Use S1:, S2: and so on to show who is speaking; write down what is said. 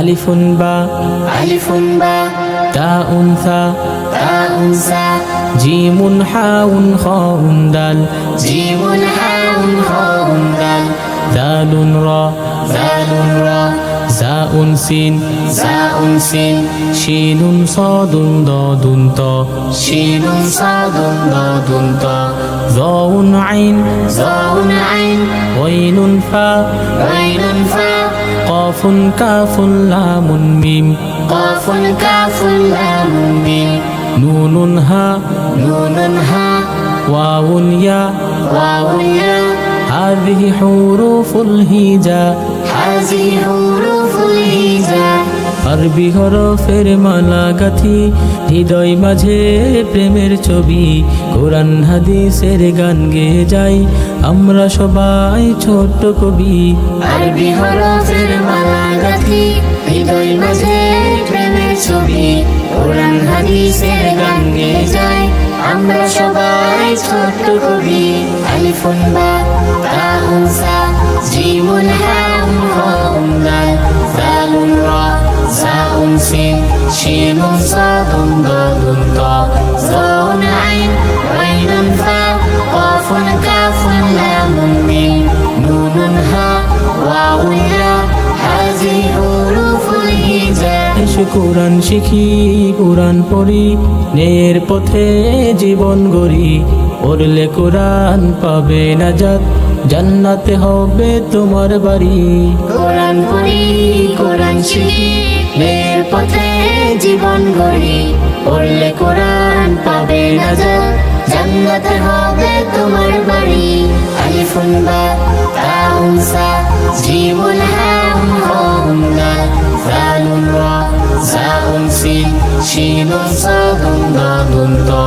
S1: ألف باء
S2: ألف باء
S1: تاء ثاء
S2: تاء ثاء
S1: جيم حاء خاء دال
S2: جيم حاء خاء دال
S1: دال را
S2: دال را
S1: زاء سين
S2: زاء سين
S1: شين صاد ضاد طاء
S2: شين صاد ضاد طاء
S1: ظاء عين
S2: ظاء عين
S1: غين فاء
S2: غين فا
S1: قافun কাফুন লামুন মিম
S2: قاف كاف لام ميم
S1: নুনুন হা
S2: نون ها
S1: ওয়াউন ইয়া
S2: واو يا
S1: هذه حروف الهجاء
S2: هذه حروف الهجاء
S1: আরবি হরফের মালা গাথি হৃদয় মাঝে প্রেমের ছবি। কোরআন হাদিসের গান গেয়ে যাই, আমরা সবাই ছোট্ট কবি।
S2: আরবি হরফের মালা গাথি হৃদয় মাঝে প্রেমের ছবি। কোরআন হাদিসের গান গেয়ে যায় আমরা সবাই ছোট্ট কবি। আলিফুন বা তাউন সা জিমুন জাউন সিন শিনুন সাদুন দাদুন তা জাউন আইন غين فا قاف كاف لام ميم نون ها واو يا هذه حروف الهجاء
S1: এসে কোরআন শিখি কোরআন পড়ি নের পথে জীবন গড়ি পড়লে কোরআন পাবে নাজাত জান্নাতে হবে তোমার বাড়ি
S2: কোরআন পড়ি কোরআন জীবন গড়ি, পড়লে কোরআন পাবে নাজাত জান্নাতে হবে তোমার বাড়ি। আলিফুন বা তাউন সা শিনুন সাদুন দাদুন তা।